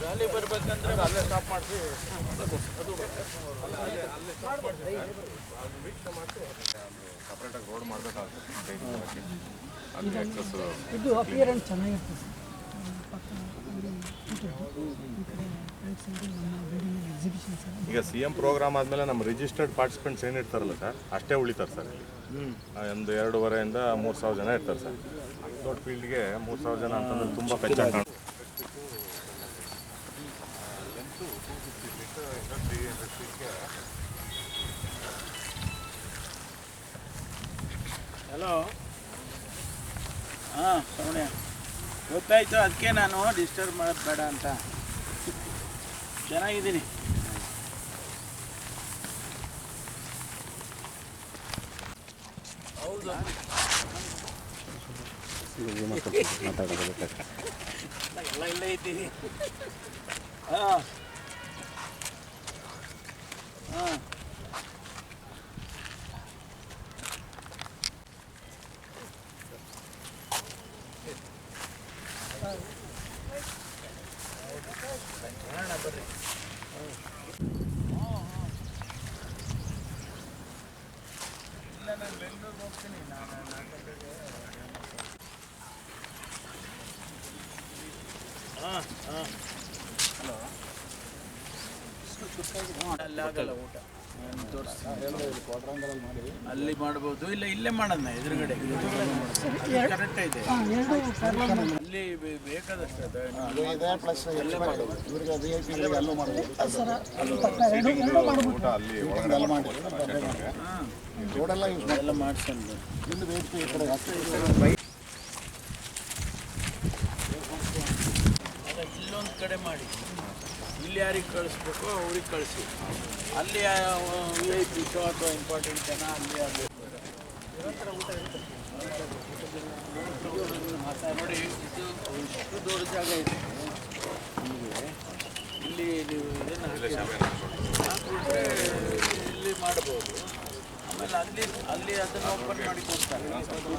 ಗಾಳಿ ಬರ್ಬೇಕಂದ್ರೆ ಅಲ್ಲೇ ಸ್ಟಾಪ್ ಮಾಡಿಸಿ ಸಪ್ರೇಟಾಗಿ ರೋಡ್ ಮಾಡಬೇಕಾಗುತ್ತೆ ಅಲ್ಲಿ ಎಕ್ಸಸ್ ಇದು ಅಪಿಯರೆನ್ಸ್ ಚೆನ್ನಾಗಿರ್ತದೆ ಈಗ ಸಿ ಎಂ ಪ್ರೋಗ್ರಾಮ್ ಆದಮೇಲೆ ನಮ್ಮ ರಿಜಿಸ್ಟರ್ಡ್ ಪಾರ್ಟಿಸಿಪೆಂಟ್ಸ್ ಏನಿರ್ತಾರಲ್ಲ ಸರ್? ಅಷ್ಟೇ ಉಳಿತಾರೆ ಸರ್ ಒಂದು ಎರಡೂವರೆಯಿಂದ ಮೂರು ಸಾವಿರ ಜನ ಇರ್ತಾರೆ ಸರ್. ದೊಡ್ಡ ಫೀಲ್ಡ್ಗೆ ಮೂರು ಸಾವಿರ ಜನ ಅಂತಂದ್ರೆ ತುಂಬ ಪೆಚ್ಚ ಕಾಣುತ್ತೆ. ಹಲೋ ಹಾಂ ಸೌಣ್ಯ ಗೊತ್ತಾಯ್ತು ಅದಕ್ಕೆ ನಾನು ಡಿಸ್ಟರ್ಬ್ ಮಾಡೋದು ಬೇಡ ಅಂತ. ಚೆನ್ನಾಗಿದ್ದೀನಿ. ಹೌದು. ಎಲ್ಲ ಇಲ್ಲೇ ಇದ್ದೀನಿ ಹಾಂ ಹಾಂ ಇಲ್ಲ ನಾನು ಬೆಂಗಳೂರಿಗೆ ಹೋಗ್ತೀನಿ ನಾನು ನಾಲ್ಕೈದು ಹಾಂ ಹಾಂ ಹಲೋ ಅಲ್ಲಿ ಮಾಡಬಹುದು ಊಟ ನಾನು ತೋರಿಸ್ತೀನಿ ಅಲ್ಲಿ ಮಾಡ್ಬೋದು. ಇಲ್ಲ ಇಲ್ಲೇ ಮಾಡೋಣ ಎದುರುಗಡೆ. ಕರೆಕ್ಟ್ ಇದೆ. ಅಲ್ಲಿ ಬೇಕಾದಷ್ಟು ಅದ ಇದೆ ಪ್ಲಸ್ ಎಲ್ಲ ಮಾಡೋದು ಇವ್ರಿಗೆ ವಿ ಐ ಪಿಗಳಿಗೆ ಅಲ್ಲೂ ಮಾಡ್ಬೋದು ಸರ ಅಲ್ಲಿ ಪಕ್ಕ ಎರಡು ಎರಡು ಮಾಡ್ಬೋದು ಊಟ ಅಲ್ಲಿ ಒಳಗಡೆ ಎಲ್ಲ ಮಾಡಿ ಹಾಂ ರೋಡೆಲ್ಲ ಯೂಸ್ ಮಾಡಿ ಎಲ್ಲ ಮಾಡ್ಸಂದು ಇಲ್ಲಿ ವೇದಿಕೆ ಈ ಕಡೆ ಮಾಡಿ. ಇಲ್ಲಿ ಯಾರಿಗೆ ಕಳಿಸ್ಬೇಕು ಅವ್ರಿಗೆ ಕಳಿಸಿ. ಅಲ್ಲಿ ವಿ ಐ ಪಿ ಶೋ ಅಥವಾ ಇಂಪಾರ್ಟೆಂಟ್ ಜನ ಅಲ್ಲಿ ಅಲ್ಲಿ ನೋಡಿ ಇದು ಇಷ್ಟು ದೊಡ್ಡ ಜಾಗ ಇದೆ. ನಿಮಗೆ ಇಲ್ಲಿ ನೀವು ಏನು ಇಲ್ಲಿ ಮಾಡ್ಬೋದು. ಆಮೇಲೆ ಅಲ್ಲಿ ಅಲ್ಲಿ ಅದನ್ನು ಓಪನ್ ಮಾಡಿ ಕೊಡ್ತಾರೆ.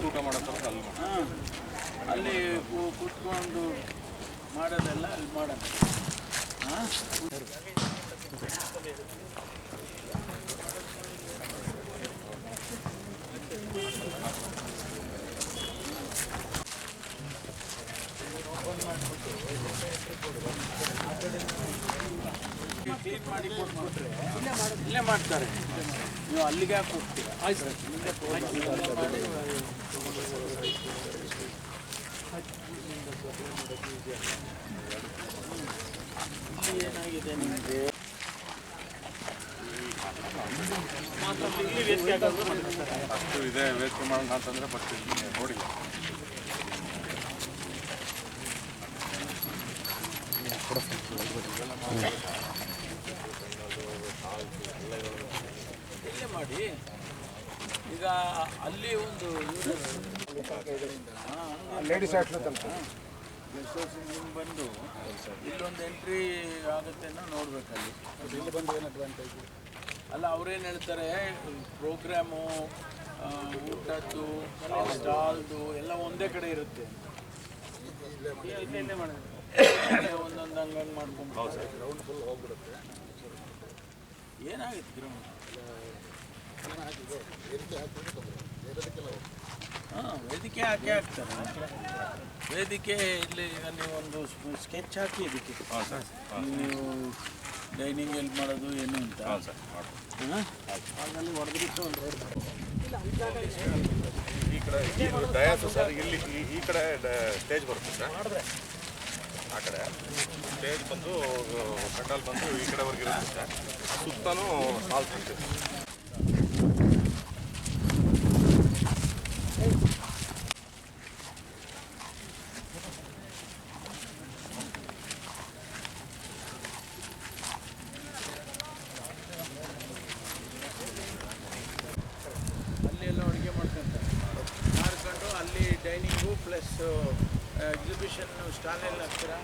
ಊಟ ಮಾಡೋ ಅಲ್ಲಿ ಹಾಂ. ಅಲ್ಲಿ ಕೂ- ಕೂತ್ಕೊಂಡು ಮಾಡೋದೆಲ್ಲ ಅಲ್ಲಿ ಮಾಡೋಣ ಹಾಂ ಕ್ಲೀನ್ ಮಾಡಿ ಕೊಟ್ಬಿಟ್ರೆ ಇಲ್ಲೇ ಮಾಡ್ತಾರೆ ನೀವು ಅಲ್ಲಿಗೆ ಯಾಕೆ ಹೋಗ್ತೀರಾ ಮುಂದೆ ಇಲ್ಲೇ ಮಾಡಿ ಇಲ್ಲಿ ಏನಾಗಿದೆ ನಿಮಗೆ ಅಷ್ಟು ಇದೆ ವೇಸ್ಟ್ ಮಾಡೋಣ ಅಂತಂದ್ರೆ ನೋಡಿಲ್ಲ ಇಲ್ಲೇ ಮಾಡಿ ಈಗ ಅಲ್ಲಿ ಒಂದು ಲೇಡೀಸ್ ಹಾಸ್ಟೆಲ್ ತನಕ ನಿಮ್ಗೆ ಬಂದು ಇಲ್ಲೊಂದು ಎಂಟ್ರಿ ಆಗುತ್ತೆ ಅನ್ನೋ ನೋಡ್ಬೇಕಲ್ಲಿ. ಇಲ್ಲಿ ಬಂದು ಏನು ಅಡ್ವಾಂಟೇಜ್ ಅಲ್ಲ ಅವ್ರೇನು ಹೇಳ್ತಾರೆ ಪ್ರೋಗ್ರಾಮು ಊಟದ್ದು ಸ್ಟಾಲ್ದು ಎಲ್ಲ ಒಂದೇ ಕಡೆ ಇರುತ್ತೆ. ಒಂದೊಂದು ಹಂಗಂಗೆ ಮಾಡ್ಕೊಂಡು ಗ್ರೌಂಡ್ ಫುಲ್ ಹೋಗ್ಬಿಡುತ್ತೆ. ಏನಾಗಿತ್ತು ಗ್ರೌಂಡ್ ವೇದಿಕೆ ಹಾಕಿದ್ರೆ ಹಾಂ ವೇದಿಕೆ ಹಾಕಿ ಹಾಕ್ತಾರೆ ವೇದಿಕೆ ಇಲ್ಲಿ ಈಗ ನೀವು ಒಂದು ಸ್ಕೆಚ್ ಹಾಕಿ ಇದಕ್ಕೆ ಹಾಂ ಸರ್. ನೀವು ಡೈನಿಂಗ್ ಎಲ್ಲಿ ಮಾಡೋದು ಏನು ಅಂತ. ಹಾಂ ಹೊಡೆದ್ಬಿಟ್ಟು ಒಂದು ಈ ಕಡೆ ಡಯಾಸು ಸರ್ ಇಲ್ಲಿ ಈ- ಈ ಕಡೆ ಸ್ಟೇಜ್ ಬರುತ್ತೆ ಸರ್. ಆ ಕಡೆ. ಸ್ಟೇಜ್ ಬಂದು ಕಟಲ್ ಬಂದು ಈ ಕಡೆವರೆಗೆ ಇರುತ್ತೆ ಸರ್. ಸುತ್ತಲೂ ಸಾಲ್ಸ್ ಇರ್ತದೆ ಅಲ್ಲಿ ಎಲ್ಲ ಅಡುಗೆ ಮಾಡ್ಕೊಂತಾರೆ ಮಾಡ್ಕೊಂಡು ಅಲ್ಲಿ ಡೈನಿಂಗು ಪ್ಲಸ್ ಎಕ್ಸಿಬಿಷನ್ ಸ್ಟಾಲ್ ಎಲ್ಲ ಹಾಕ್ತೀರಾ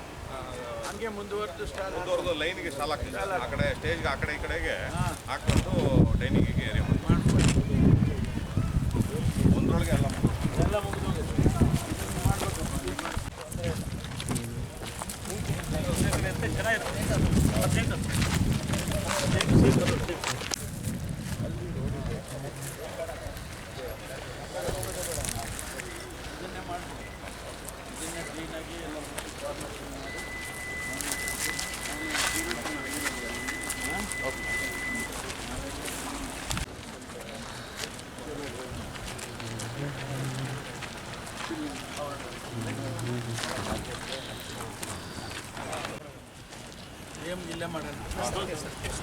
ಹಂಗೆ ಮುಂದುವರೆದು ಸ್ಟಾಲ್ ಮುಂದುವರೆದು ಲೈನ್ಗೆ ಸ್ಟಾಲ್ ಹಾಕ್ತೀವಿ. ಆ ಕಡೆ ಸ್ಟೇಜ್ಗೆ ಆ ಕಡೆ ಈ ಕಡೆಗೆ ಹಾಂ ಹಾಕ್ಕೊಂಡು ಡೈನಿಂಗಿಗೆ ಏರಿಯಾ ಮಾಡಿ ಮಾಡ್ಬೋದು ಒಂದ್ರೊಳಗೆ ಎಲ್ಲ ಎಲ್ಲ ಮುಗಿದೋಗಿದೆ ಮಾಡ್ಬೇಕಪ್ಪ ಸೇಮ್ ಇಲ್ಲೇ ಮಾಡೋಣ.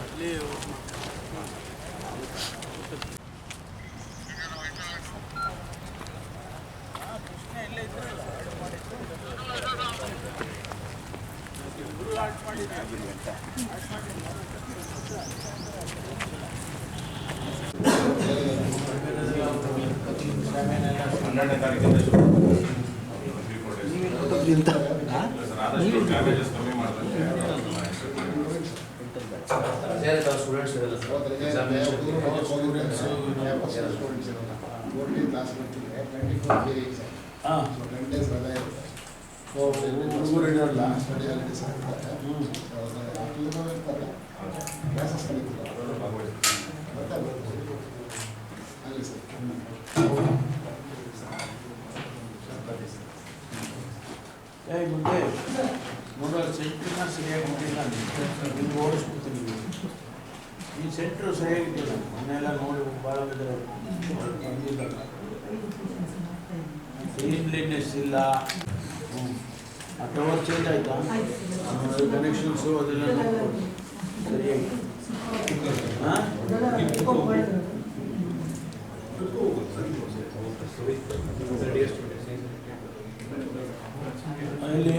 ಇಲ್ಲಿ ಹಾ, ಕೃಷ್ಣ ಇಲ್ಲೇ ಇದ್ರಲ್ಲ ಇಬ್ರು ಆರ್ಟ್ ಮಾಡಿದ್ದೀನಿ ಹನ್ನೆರಡನೇ ತಾರೀಕಿಂದ ಶುರು There are students Only class Ah. So ten days were there. So first period and last period already started. So after that we started. Classes started. Alright sir. Hey, good day. ಸೆಂಟ್ರನ್ನ ಸರಿಯಾಗಿ ಮಾಡಿಲ್ಲ ನೀವು ಓಡಿಸ್ಬಿಡ್ತೀನಿ ಈ centre ಸರಿಯಾಗಿದ್ದಿಲ್ಲ ಮನೆಯೆಲ್ಲ ನೋಡಿ ಭಾಳ cleanliness ಇಲ್ಲ ಆ tower change ಆಯ್ತಾ ಕನೆಕ್ಷನ್ಸು ಅದೆಲ್ಲ ಸರಿಯಾಗಿ ಹಾಂ ಎಲ್ಲಿ